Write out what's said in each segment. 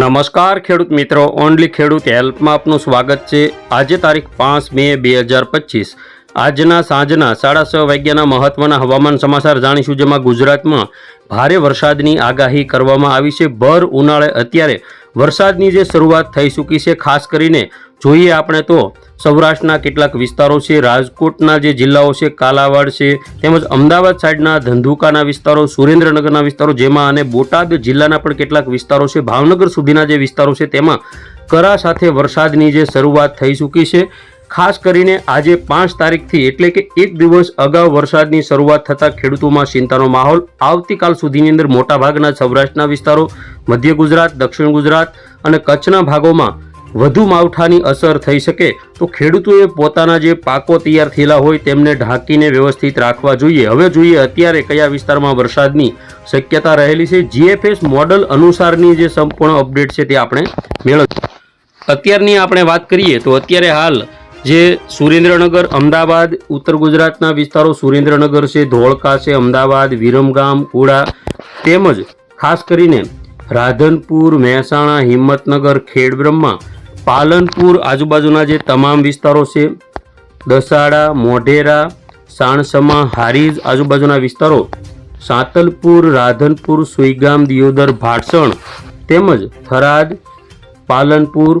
નમસ્કાર ખેડૂત મિત્રો, ઓનલી ખેડૂત હેલ્પમાં આપનું સ્વાગત છે. આજે તારીખ પાંચ મે બે હજાર પચીસ. આજના સાંજના સાડા છ વાગ્યાના મહત્વના હવામાન સમાચાર જાણીશું, જેમાં ગુજરાતમાં ભારે વરસાદની આગાહી કરવામાં આવી છે. ભર ઉનાળે અત્યારે વરસાદની જે શરૂઆત થઈ ચૂકી છે, ખાસ કરીને જોઈએ આપણે તો સૌરાષ્ટ્રના કેટલાક વિસ્તારો છે, રાજકોટના જે જિલ્લાઓ છે, કાલાવાડ છે, તેમજ અમદાવાદ સાઈડના ધંધુકાના વિસ્તારો, સુરેન્દ્રનગરના વિસ્તારો, જેમાં અને બોટાદ જિલ્લાના પણ કેટલાક વિસ્તારો છે, ભાવનગર સુધીના જે વિસ્તારો છે, તેમાં કરા સાથે વરસાદની જે શરૂઆત થઈ ચૂકી છે. ખાસ કરીને આજે પાંચ તારીખથી એટલે કે એક દિવસ અગાઉ વરસાદની શરૂઆત થતાં ખેડૂતોમાં ચિંતાનો માહોલ આવતીકાલ સુધીની અંદર મોટાભાગના સૌરાષ્ટ્રના વિસ્તારો, મધ્ય ગુજરાત, દક્ષિણ ગુજરાત અને કચ્છના ભાગોમાં વધુ માવઠાની અસર થઈ શકે તો ખેડૂતોએ પોતાના જે પાકો તૈયાર થયેલા હોય તેમને ઢાંકીને વ્યવસ્થિત રાખવા જોઈએ. હવે જોઈએ અત્યારે કયા વિસ્તારમાં વરસાદની શક્યતા રહેલી છે. જીએફએસ મોડલ અનુસારની જે સંપૂર્ણ અપડેટ છે તે આપણે મેળવીએ. અત્યારની આપણે વાત કરીએ તો અત્યારે હાલ જે સુરેન્દ્રનગર, અમદાવાદ, ઉત્તર ગુજરાતના વિસ્તારો સુરેન્દ્રનગર છે, ધોળકા છે, અમદાવાદ, વિરમગામ, કુડા તેમજ ખાસ કરીને રાધનપુર, મહેસાણા, હિંમતનગર, ખેડબ્રહ્મા, પાલનપુર આજુબાજુના જે તમામ વિસ્તારો છે, દસાડા, મોઢેરા, સાણસમા, હારીજ આજુબાજુના વિસ્તારો, સાતલપુર, રાધનપુર, સુઈગામ, દિયોદર, ભાટસણ તેમજ થરાદ, પાલનપુર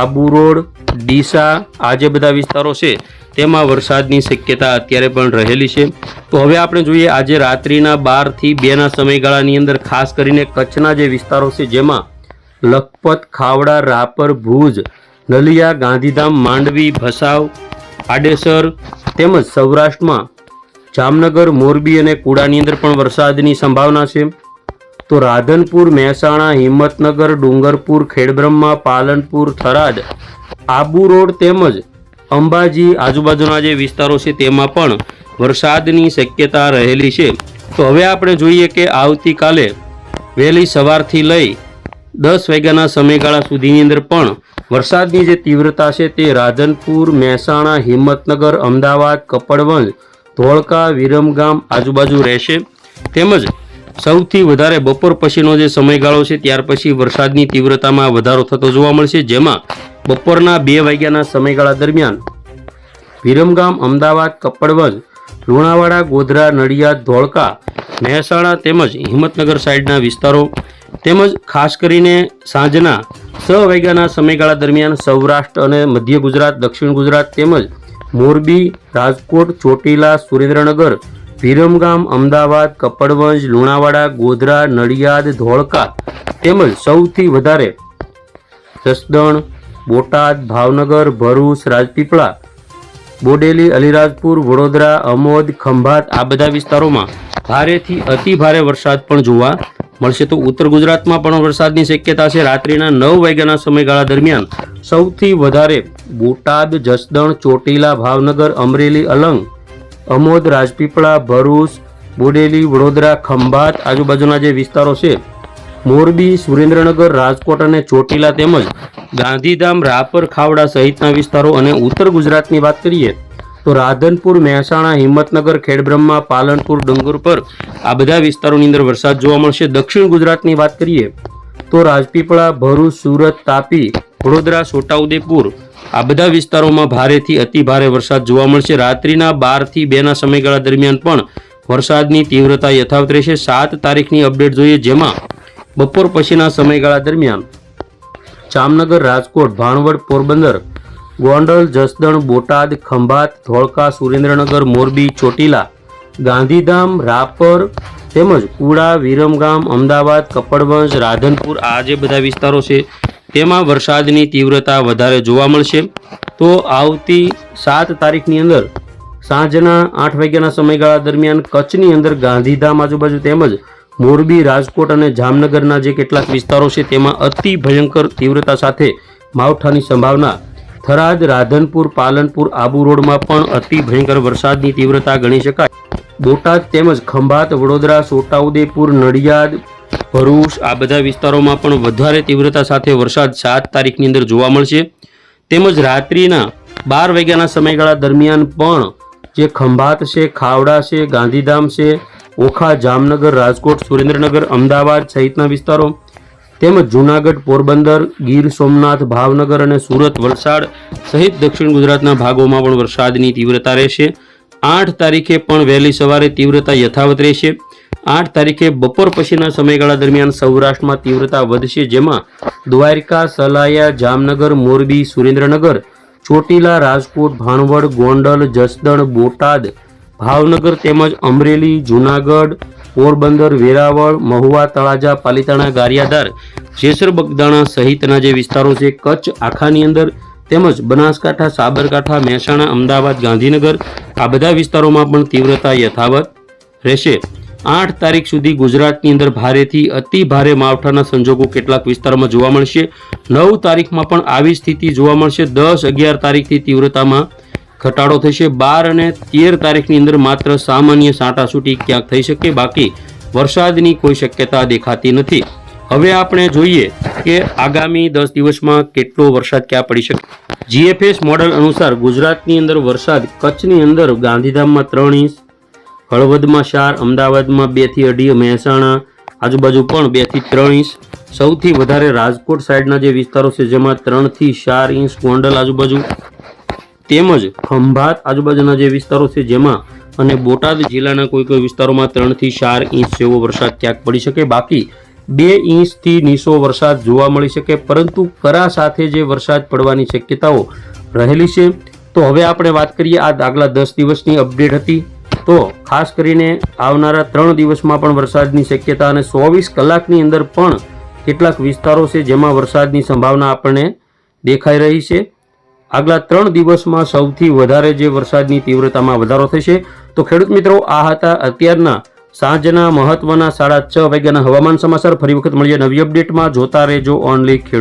આબુ રોડ, ડીસા, આ જે બધા વિસ્તારો છે, તેમાં વરસાદની શક્યતા અત્યારે પણ રહેલી છે. તો હવે આપણે જોઈએ આજે રાત્રિના બારથી બેના સમયગાળાની અંદર ખાસ કરીને કચ્છના જે વિસ્તારો છે, જેમાં લખપત, ખાવડા, રાપર, ભુજ, નલિયા, ગાંધીધામ, માંડવી, ભસાવ, આડેસર તેમજ સૌરાષ્ટ્રમાં જામનગર, મોરબી અને કુડાની અંદર પણ વરસાદની સંભાવના છે. તો રાધનપુર, મહેસાણા, હિંમતનગર, ડુંગરપુર, ખેડબ્રહ્મા, પાલનપુર, થરાદ, આબુ રોડ તેમજ અંબાજી આજુબાજુના જે વિસ્તારો છે તેમાં પણ વરસાદની શક્યતા રહેલી છે. તો હવે આપણે જોઈએ કે આવતીકાલે વહેલી સવારથી લઈ દસ વાગ્યાના સમયગાળા સુધીની અંદર પણ વરસાદની જે તીવ્રતા છે તે રાધનપુર, મહેસાણા, હિંમતનગર, અમદાવાદ, કપડવંજ, ધોળકા, વિરમગામ આજુબાજુ રહેશે. તેમજ સૌથી વધારે બપોર પછીનો જે સમયગાળો છે, ત્યાર પછી વરસાદની તીવ્રતામાં વધારો થતો જોવા મળશે, જેમાં બપોરના બે વાગ્યાના સમયગાળા દરમિયાન વિરમગામ, અમદાવાદ, કપડવંજ, લુણાવાડા, ગોધરા, નડિયાદ, ધોળકા, મહેસાણા તેમજ હિંમતનગર સાઈડના વિસ્તારો તેમજ ખાસ કરીને સાંજના છ વાગ્યાના સમયગાળા દરમિયાન સૌરાષ્ટ્ર અને મધ્ય ગુજરાત, દક્ષિણ ગુજરાત તેમજ મોરબી, રાજકોટ, ચોટીલા, સુરેન્દ્રનગર વિરમગામ, અમદાવાદ, કપડવંજ, લુણાવાડા, ગોધરા, નડિયાદ, ધોળકા તેમજ સૌથી વધારે જસદણ, બોટાદ, ભાવનગર, ભરૂચ, રાજપીપળા, બોડેલી, અલીરાજપુર, વડોદરા, અમોદ, ખંભાત આ બધા વિસ્તારોમાં ભારેથી અતિ ભારે વરસાદ પણ જોવા મળશે. તો ઉત્તર ગુજરાતમાં પણ વરસાદની શક્યતા છે. રાત્રિના નવ વાગ્યાના સમયગાળા દરમિયાન સૌથી વધારે બોટાદ, જસદણ, ચોટીલા, ભાવનગર, અમરેલી, અલંગ અમોદ, રાજપીપળા, ભરૂચ, બોડેલી, વડોદરા, ખંભાત આજુબાજુના જે વિસ્તારો છે, મોરબી, સુરેન્દ્રનગર, રાજકોટ અને ચોટીલા તેમજ ગાંધીધામ, રાપર, ખાવડા સહિતના વિસ્તારો અને ઉત્તર ગુજરાતની વાત કરીએ તો રાધનપુર, મહેસાણા, હિંમતનગર, ખેડબ્રહ્મા, પાલનપુર, ડુંગર પર આ બધા વિસ્તારોની અંદર વરસાદ જોવા મળશે. દક્ષિણ ગુજરાતની વાત કરીએ તો રાજપીપળા, ભરૂચ, સુરત, તાપી, વડોદરા, છોટાઉદેપુર આ બધા વિસ્તારોમાં ભારેથી અતિ ભારે વરસાદ જોવા મળશે. રાત્રિના બારથી બેના સમયગાળા દરમિયાન પણ વરસાદની તીવ્રતા યથાવત રહેશે. સાત તારીખની અપડેટ જોઈએ, જેમાં બપોર પછીના સમયગાળા દરમિયાન જામનગર, રાજકોટ, ભાણવડ, પોરબંદર, ગોંડલ, જસદણ, બોટાદ, ખંભાત, ધોળકા, સુરેન્દ્રનગર, મોરબી, ચોટીલા, ગાંધીધામ, રાપર તેમજ કુડા વિરમગામ, અમદાવાદ કપડવંજ રાધનપુર આ જે બધા વિસ્તારો છે તેમાં વરસાદની તીવ્રતા વધારે જોવા મળશે. તો આવતી સાત તારીખની અંદર સાંજના આઠ વાગ્યાના સમયગાળા દરમિયાન કચ્છની અંદર ગાંધીધામ આજુબાજુ તેમજ મોરબી, રાજકોટ અને જામનગરના જે કેટલાક વિસ્તારો છે તેમાં અતિ ભયંકર તીવ્રતા સાથે માવઠાની સંભાવના. થરાદ, રાધનપુર, પાલનપુર, આબુ રોડમાં પણ અતિ ભયંકર વરસાદની તીવ્રતા ગણી શકાય. બોટાદ તેમજ ખંભાત, વડોદરા, છોટાઉદેપુર, નડિયાદ ભરૂચ, આ બધા વિસ્તારોમાં પણ વધારે તીવ્રતા સાથે વરસાદ સાત તારીખની અંદર જોવા મળશે. તેમજ રાત્રિના બાર વાગ્યાના સમયગાળા દરમિયાન પણ જે ખંભાત છે, ખાવડા છે, ગાંધીધામ છે, ઓખા, જામનગર, રાજકોટ, સુરેન્દ્રનગર, અમદાવાદ સહિતના વિસ્તારો, તેમજ જૂનાગઢ, પોરબંદર, ગીર સોમનાથ, ભાવનગર અને સુરત વલસાડ સહિત દક્ષિણ ગુજરાતના ભાગોમાં પણ વરસાદની તીવ્રતા રહેશે. આઠ તારીખે પણ વહેલી સવારે તીવ્રતા યથાવત રહેશે. આઠ તારીખે બપોર પછીના સમયગાળા દરમિયાન સૌરાષ્ટ્રમાં તીવ્રતા વધશે, જેમાં દ્વારકા, સલાયા, જામનગર, મોરબી, સુરેન્દ્રનગર, ચોટીલા, રાજકોટ, ભાણવડ, ગોંડલ, જસદણ, બોટાદ, ભાવનગર તેમજ અમરેલી, જૂનાગઢ, પોરબંદર, વેરાવળ, મહુવા, તળાજા, પાલીતાણા, ગારિયાધાર, જેસર, બગદાણા સહિતના જે વિસ્તારો છે, કચ્છ, આખાની અંદર તેમજ બનાસકાંઠા, સાબરકાંઠા, મહેસાણા, અમદાવાદ, ગાંધીનગર, આ બધા વિસ્તારોમાં પણ તીવ્રતા યથાવત રહેશે. આઠ તારીખ સુધી ગુજરાતની અંદર ભારેથી અતિ ભારે માવઠાના સંજોગો કેટલાક વિસ્તારમાં જોવા મળશે. નવ તારીખમાં પણ આવી સ્થિતિ જોવા મળશે. દસ અગિયાર તારીખથી તીવ્રતામાં ઘટાડો થશે. બાર અને તેર તારીખની અંદર માત્ર સામાન્ય સાંટાસૂટી ક્યાંક થઈ શકે. બાકી વરસાદની કોઈ શક્યતા દેખાતી નથી. હવે આપણે જોઈએ કે આગામી દસ દિવસમાં કેટલો વરસાદ ક્યાં પડી શકે. જીએફએસ મોડલ અનુસાર ગુજરાતની અંદર વરસાદ, કચ્છની અંદર ગાંધીધામમાં ત્રણ ઇંચ હળવદમાં ચાર અમદાવાદમાં બેથી અઢી, મહેસાણા, આજુબાજુ પણ બેથી ત્રણ ઇંચ. સૌથી વધારે રાજકોટ સાઈડના જે વિસ્તારો છે, જેમાં ત્રણથી ચાર ઇંચ ગોંડલ આજુબાજુ. તેમજ ખંભાત આજુબાજુના જે વિસ્તારો છે, જેમાં અને બોટાદ જિલ્લાના કોઈ કોઈ વિસ્તારોમાં ત્રણથી ચાર ઇંચ જેવો વરસાદ ક્યાંક પડી શકે. બાકી બે ઇંચથી નીસો વરસાદ જોવા મળી શકે, પરંતુ કરા સાથે જે વરસાદ પડવાની શક્યતાઓ રહેલી છે. તો હવે આપણે વાત કરીએ આ આગલા દસ દિવસની અપડેટ હતી. તો ખાસ કરીને આવનારા ત્રણ દિવસમાં પણ વરસાદની શક્યતા અને ચોવીસ કલાકની અંદર પણ કેટલાક વિસ્તારો છે જેમાં વરસાદની સંભાવના આપણને દેખાઈ રહી છે. આગલા ત્રણ દિવસમાં સૌથી વધારે જે વરસાદની તીવ્રતામાં વધારો થશે તો ખેડૂત મિત્રો, આ હતા અત્યારના સાંજના મહત્વના સાડા છ વાગ્યાના હવામાન સમાચાર. ફરી વખત મળીએ નવી અપડેટમાં. જોતા રહેજો ઓનલી ખેડૂત.